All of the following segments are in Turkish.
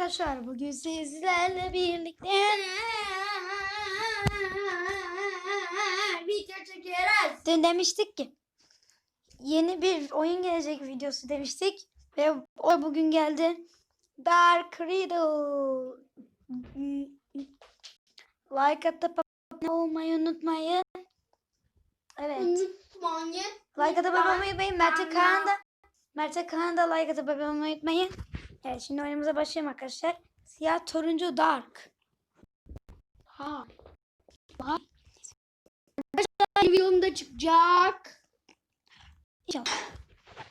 arkadaşlar. Bugün sizlerle birlikte Video çekeriz. dün demiştik ki yeni bir oyun gelecek videosu demiştik ve o bugün geldi. Dark Riddle. Like atıp abone olmayı unutmayın. Evet. Unutmayın. Like atıp abone olmayı unutmayın. Mert'e Kaan da Mert'e Kaan da like atıp abone olmayı unutmayın. Evet şimdi oyunumuza başlayalım arkadaşlar. Siyah turuncu dark. Ha. Videomda çıkacak. İnşallah.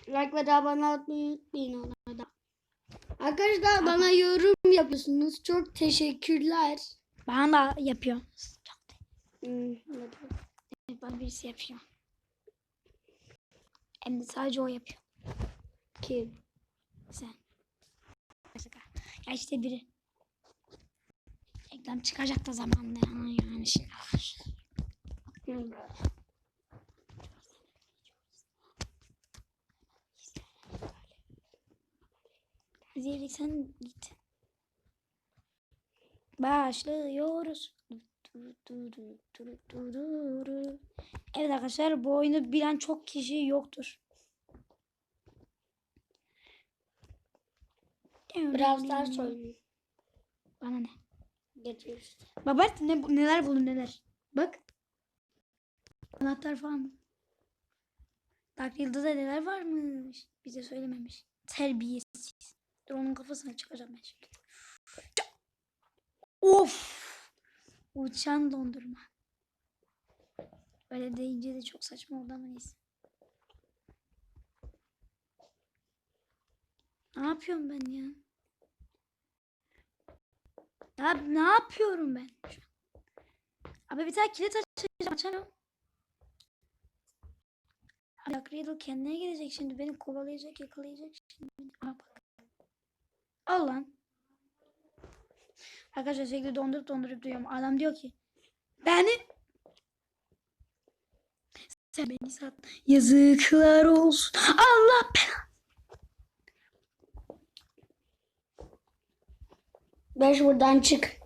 Like ve abone olmayı unutmayın ona da. Arkadaşlar bana yorum yapıyorsunuz. Çok teşekkürler. Bana da yapıyor. Çok Hmm, Evet, bana birisi yapıyor. Hem de sadece o yapıyor. Kim? Sen. Başka. Ya işte biri. Reklam çıkacak da zamanla yani şimdi. Hmm. Zeyli sen git. Başlıyoruz. Evet arkadaşlar bu oyunu bilen çok kişi yoktur. Brawl Stars. Bana ne? Geçiyor işte. Ne, neler buldun neler. Bak. Anahtar falan. Dark Yıldız'da neler varmış. Bize söylememiş. Terbiyesiz. Dur onun kafasına çıkacağım ben şimdi. Of. Uçan dondurma. Öyle deyince de çok saçma oldu ama neyse. Ne yapıyorum ben ya? Ya ne yapıyorum ben? Abi bir tane kilit açacağım. Açamıyorum. Dark Riddle kendine gelecek şimdi. Beni kovalayacak, yakalayacak şimdi. Aa bak. Al lan. Arkadaşlar sürekli dondurup dondurup duyuyorum. Adam diyor ki. Beni. Sen beni sat. Yazıklar olsun. Allah belanı. Beş buradan çık.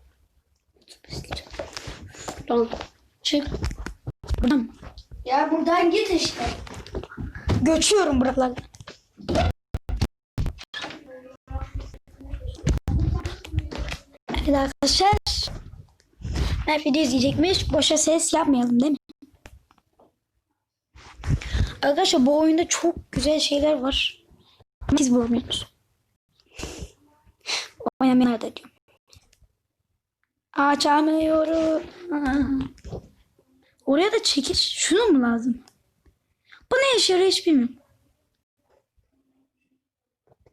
Tamam. Çık. Buradan? Ya buradan git işte. Göçüyorum buralardan. Evet arkadaşlar. Ben video izleyecekmiş. Boşa ses yapmayalım değil mi? Arkadaşlar bu oyunda çok güzel şeyler var. Biz bulamıyoruz. Oynamaya da diyorum. Açamıyorum. Oraya da çekiş. Şunu mu lazım? Bu ne işe yarıyor hiç bilmiyorum.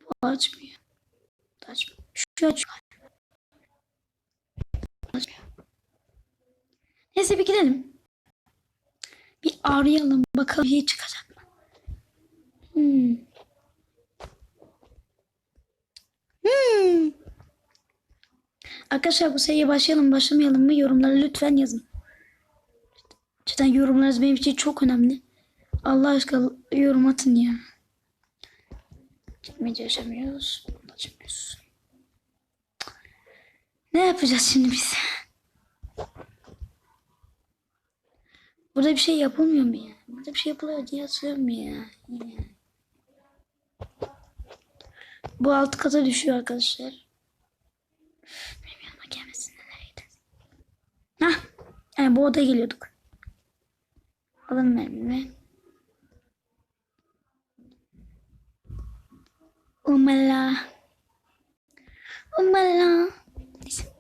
Bu açmıyor. Açmıyor. Şu açıyor. Açmıyor. Neyse bir gidelim. Bir arayalım. Bakalım şey çıkacak mı? Hmm. Hmm. Arkadaşlar bu seriye başlayalım başlamayalım mı yorumlara lütfen yazın. Cidden yorumlarınız benim için çok önemli. Allah aşkına yorum atın ya. Gitmece açamıyoruz. Açamıyoruz. Ne yapacağız şimdi biz? Burada bir şey yapılmıyor mu ya? Burada bir şey yapılıyor diye hatırlıyorum ya. Bu alt kata düşüyor arkadaşlar. Yani bu odaya geliyorduk. Alın mermimi. Umala. Umala. Neyse.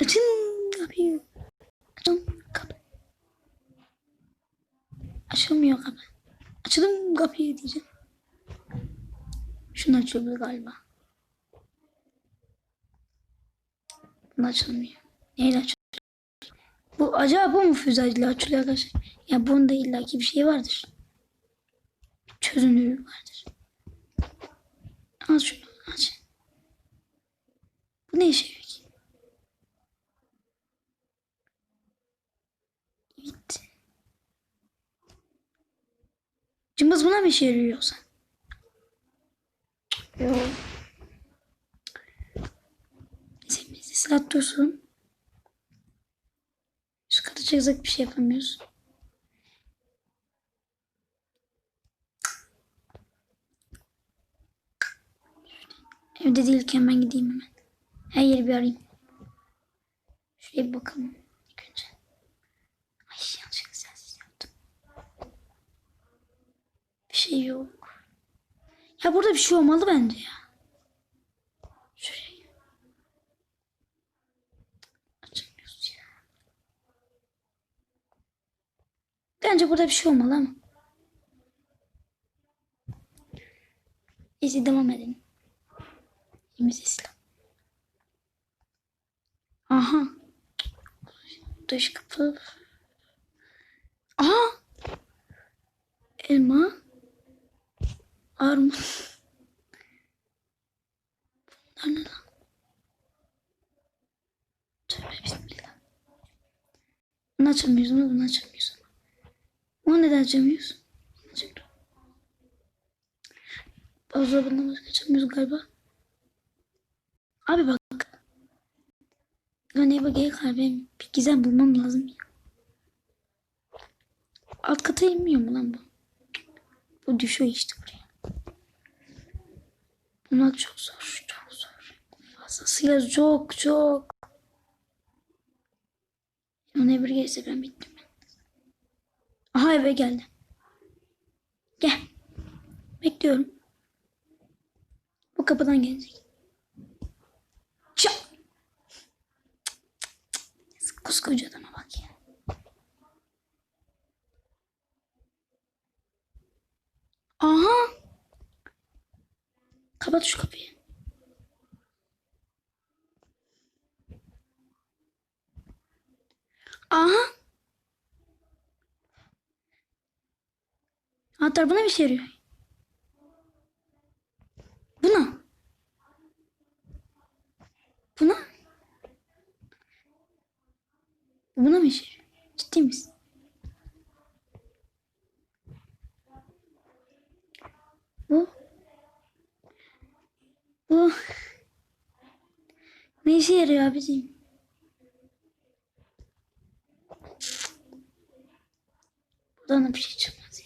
Açın kapıyı. Açın kapı. Açılmıyor kapı. Açalım kapıyı diyeceğim. Şunu açılıyor galiba. Bunu açılmıyor. Neyle açılıyor? Bu acaba bu mu füzeyle açılıyor arkadaşlar? Ya bunda illaki bir şey vardır. Çözünürlük vardır. Al şunu aç. Bu ne işe yarıyor ki? Evet. Cımbız buna mı işe yarıyor yoksa? Yok. Silah dursun. Çıkacak bir şey yapamıyoruz. Evde değilken ben gideyim hemen. Her yeri bir arayayım. Şuraya bir bakalım. İlk önce. Ay yanlışlıkla sensiz yaptım. Bir şey yok. Ya burada bir şey olmalı bence ya. Şuraya. Açamıyoruz ya. Bence burada bir şey olmalı ama. Neyse devam edelim. Elimize silah. Aha. Dış kapı. Aha. Elma. Armut. Bunlar ne lan? Tövbe bismillah. Bunu açamıyoruz bunu açamıyoruz. Onu neden açamıyoruz? Açıyorum. Buzdolabından başka galiba. Abi bak. Yani bak gel benim bir gizem bulmam lazım ya. Alt kata inmiyor mu lan bu? Bu düşüyor işte buraya. Bunlar çok zor, çok zor. Fazlasıyla çok, çok. Ona bir gelirse ben bittim. Aha eve geldi. Gel. Bekliyorum. Bu kapıdan gelecek. Çak. Koskoca adama bak ya. Aha. Kapat şu kapıyı. Aha. Anahtar buna bir şey yarıyor. Buna. Buna. Buna mı işe yarıyor? Ciddi misin? Bu. Bu. Ne işe yarıyor abiciğim? Buradan da bir şey çıkmaz ya.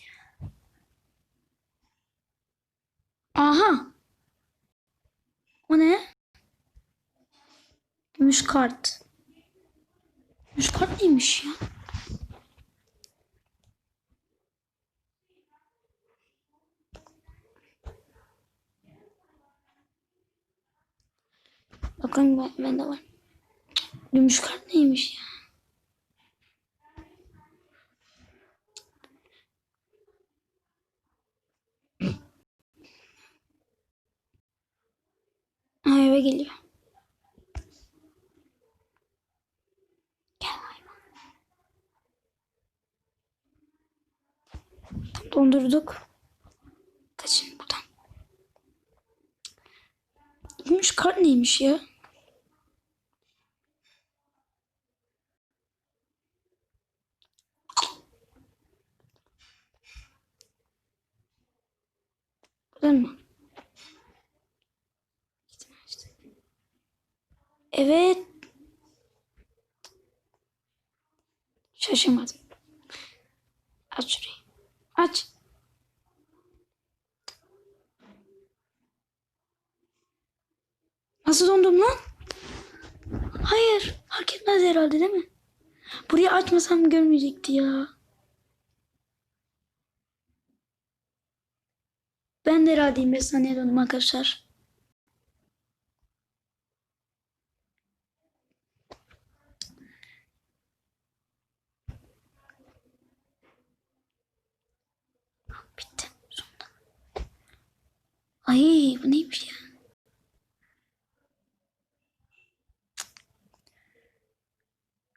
Aha. O ne? Gümüş kart. Gümüş kart neymiş ya? Bakın ben, bende var. Gümüş kart neymiş ya? Ha, eve geliyor. Gel hayvan. Dondurduk. Kaçın buradan. Gümüş kart neymiş ya? Buradan mı? Evet. Şaşırmadım. Aç şurayı. Aç. Nasıl dondum lan? Hayır. Fark etmez herhalde değil mi? Burayı açmasam görmeyecekti ya. Ben de herhalde 25 saniye dondum arkadaşlar. Ay bu neymiş ya?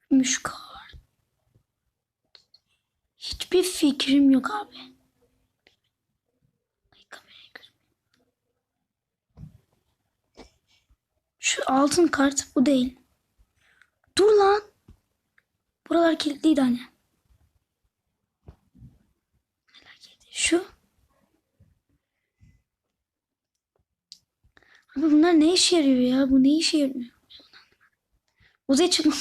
Gümüş kart. Hiçbir fikrim yok abi. Ay görmüyorum. Şu altın kart bu değil. Dur lan. Buralar kilitliydi hani. Şu. Abi bunlar ne işe yarıyor ya? Bu ne işe yarıyor? Uzay çıkma.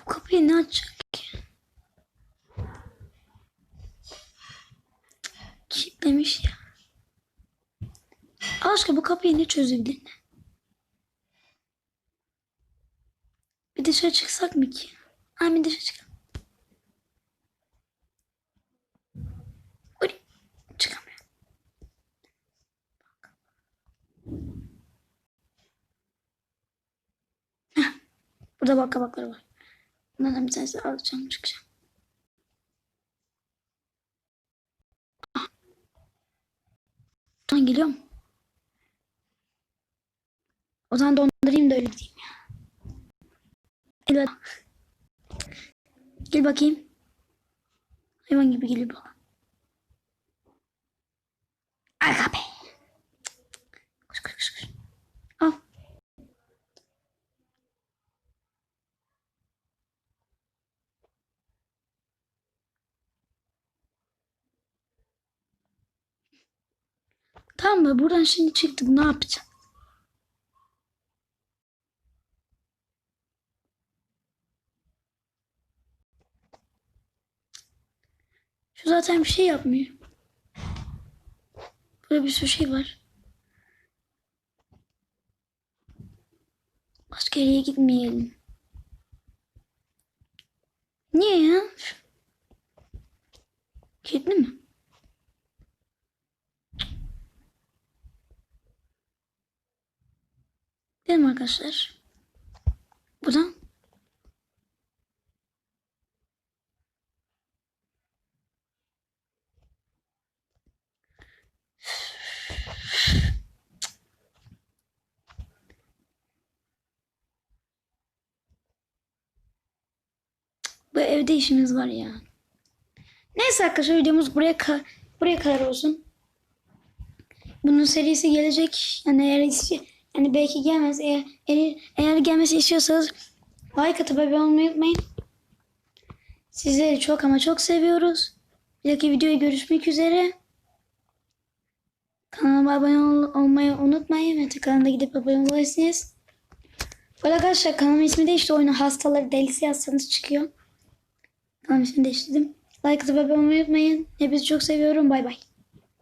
Bu kapıyı ne açacak ki? Kilitlemiş ya. Aşkım bu kapıyı ne çözebilir? Bir dışarı çıksak mı ki? Bir dışarı çıkalım. Burada bak kabakları var. Bunlardan bir tanesi alacağım çıkacağım. Ah. Tamam geliyor mu? O zaman dondurayım da öyle gideyim. Gel bak. Gel bakayım. Hayvan gibi geliyor bana. Aga be. Koş koş koş. koş. Al. Tamam mı? Buradan şimdi çıktık. Ne yapacağız? Zaten bir şey yapmıyor. Burada bir sürü şey var. Yere gitmeyelim. Niye ya? Kilitli mi? Gidelim arkadaşlar. Buradan. Bu evde işimiz var ya. Neyse arkadaşlar videomuz buraya ka- buraya kadar olsun. Bunun serisi gelecek. Yani eğer yani belki gelmez. Eğer, eğer, gelmesi istiyorsanız like atıp abone olmayı unutmayın. Sizleri çok ama çok seviyoruz. Bir dahaki videoya görüşmek üzere. Kanalıma abone ol- olmayı unutmayın. Ve kanalına gidip abone olabilirsiniz. Bu arkadaşlar kanalımın ismi değişti. Oyunu hastaları delisi yazsanız çıkıyor. Kanalımın ismini değiştirdim. Like atıp abone olmayı unutmayın. Hepinizi çok seviyorum. Bay bay.